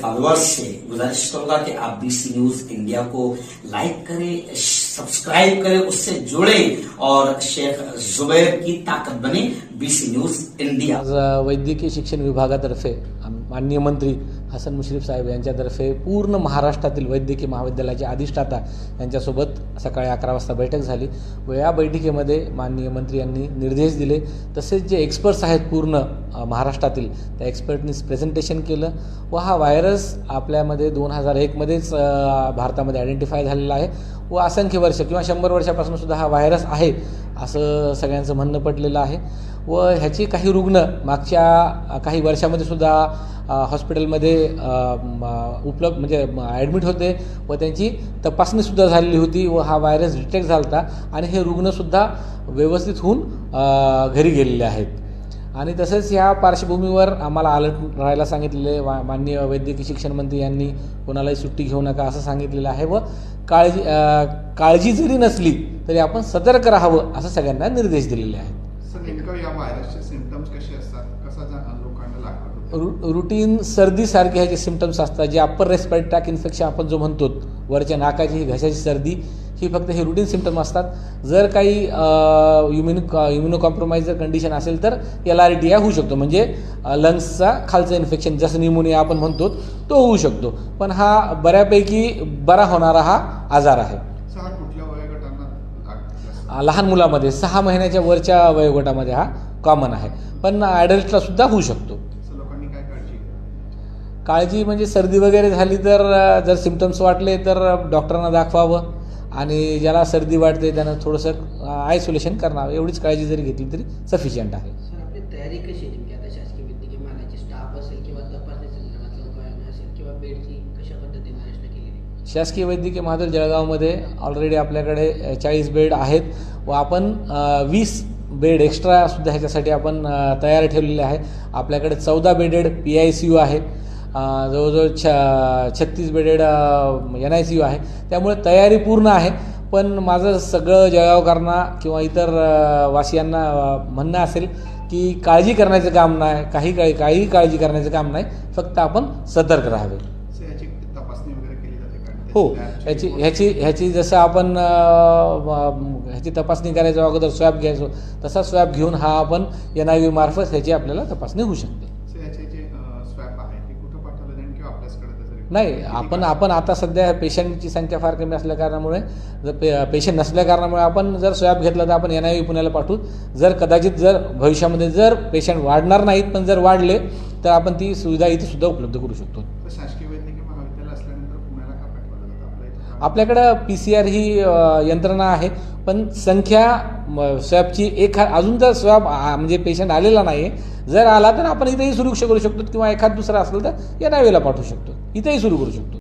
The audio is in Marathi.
फॉलोअर्स से गुजारिश करूंगा कि आप बीसी न्यूज इंडिया को लाइक करें सब्सक्राइब करें उससे जुड़े और शेख जुबैर की ताकत बने बीसी न्यूज इंडिया वैद्यकीय शिक्षण विभागातर्फे माननीय मंत्री हसन मुश्रीफ साहेब यांच्यातर्फे पूर्ण महाराष्ट्रातील वैद्यकीय महाविद्यालयाचे अधिष्ठाता यांच्यासोबत सकाळी अकरा वाजता बैठक झाली व या बैठकीमध्ये माननीय मंत्री यांनी निर्देश दिले. तसेच जे एक्सपर्ट्स आहेत पूर्ण महाराष्ट्रातील त्या एक्सपर्टनीच प्रेझेंटेशन केलं. व हा व्हायरस आपल्यामध्ये दोन हजार एकमध्येच भारतामध्ये आयडेंटिफाय झालेला आहे. व असंख्य वर्ष किंवा शंभर वर्षापासून सुद्धा हा व्हायरस आहे असं सगळ्यांचं म्हणणं पडलेलं आहे. व ह्याची काही रुग्ण मागच्या काही वर्षामध्ये सुद्धा हॉस्पिटलमध्ये उपलब्ध म्हणजे ॲडमिट होते. व त्यांची तपासणीसुद्धा झालेली होती व हा व्हायरस डिटेक्ट झाला होता आणि हे रुग्णसुद्धा व्यवस्थित होऊन घरी गेलेले आहेत. आणि तसंच ह्या पार्श्वभूमीवर आम्हाला अलर्ट राहायला सांगितलेले वा माननीय वैद्यकीय शिक्षण मंत्री यांनी कोणालाही सुट्टी घेऊ नका असं सांगितलेलं आहे व काळजी काळजी जरी नसली तरी आपण सतर्क राहावं असं सगळ्यांना निर्देश दिलेले आहेत. रु रुटीन सर्दीसारखे ह्याचे सिमटम्स असतात. जे अप्पर रेस्पिरेटरी ट्रॅक इन्फेक्शन आपण जो म्हणतो वरच्या नाकाची घशाची सर्दी ही फक्त हे रुटीन सिमटम असतात. जर काही इम्युनो इम्युनो कॉम्प्रोमाइज जर कंडिशन असेल तर एल आर टी होऊ शकतो. म्हणजे लंग्सचा खालचं इन्फेक्शन जसं निमोनिया आपण म्हणतो तो होऊ शकतो. पण हा बऱ्यापैकी बरा होणारा हा आजार आहे? लहान मुलामध्ये सहा महिन्याच्या वरच्या वयोगटामध्ये हा कॉमन आहे. पण ॲडल्टला सुद्धा होऊ शकतो. काळजी म्हणजे सर्दी वगैरे झाली तर जर सिमटम्स वाटले तर डॉक्टरांना दाखवावं. आणि ज्याला सर्दी वाटते त्यानं थोडंसं आयसोलेशन करावं एवढीच काळजी जरी घेतली तरी सफिशियंट आहे. तयारी कशी आहे शासकीय वैद्यकीय महालाची स्टाफ असेल किंवा तपासणी संदर्भातलं उपाययोजना असेल किंवा बेडची कशा पद्धतीने रचना केलेली आहे? शासकीय वैद्यकीय महाविद्यालय जळगावमध्ये ऑलरेडी आपल्याकडे चाळीस बेड आहेत व आपण वीस बेड एक्स्ट्रासुद्धा ह्याच्यासाठी आपण तयार ठेवलेले आहे आपल्याकडे चौदा bedded P I C U आहे. जवळजवळ छ छत्तीस bedded N I C U आहे. त्यामुळे तयारी पूर्ण आहे. पण माझं सगळं जळगावकरांना किंवा इतर वासियांना म्हणणं असेल की काळजी करण्याचं काम नाही काही काळी काही काळजी करण्याचं काम नाही. फक्त आपण सतर्क राहावे. का? हो. ह्याची? ह्याची ह्याची जसं आपण ह्याची तपासणी करायच्या अगोदर स्वॅब घ्यायचो तसा स्वॅब घेऊन हा आपण एन आय व्ही मार्फत ह्याची आपल्याला तपासणी होऊ शकते. नाही आपण आपण आता सध्या पेशंटची संख्या फार कमी असल्या कारणामुळे जर पे पेशंट नसल्या कारणामुळे आपण जर स्वॅब घेतला तर आपण एन आय व्ही पुण्याला पाठवू. जर कदाचित जर भविष्यामध्ये जर पेशंट वाढणार नाहीत पण जर वाढले तर आपण ती सुविधा इथे सुद्धा उपलब्ध करू शकतो तर शासकीय वैद्यकीय महाविद्यालय असल्यानंतर पुण्याला का पाठवलं जातं आपल्या इथं आपल्याकडं पी सी आर ही यंत्रणा आहे पण संख्या स्वॅबची एक अजून जर स्वॅब म्हणजे पेशंट आलेला नाही आहे जर आला तर आपण इथेही सुरू करू शकतो किंवा एखाद दुसरा असेल तर या नावेला पाठवू शकतो. इथेही सुरू करू शकतो.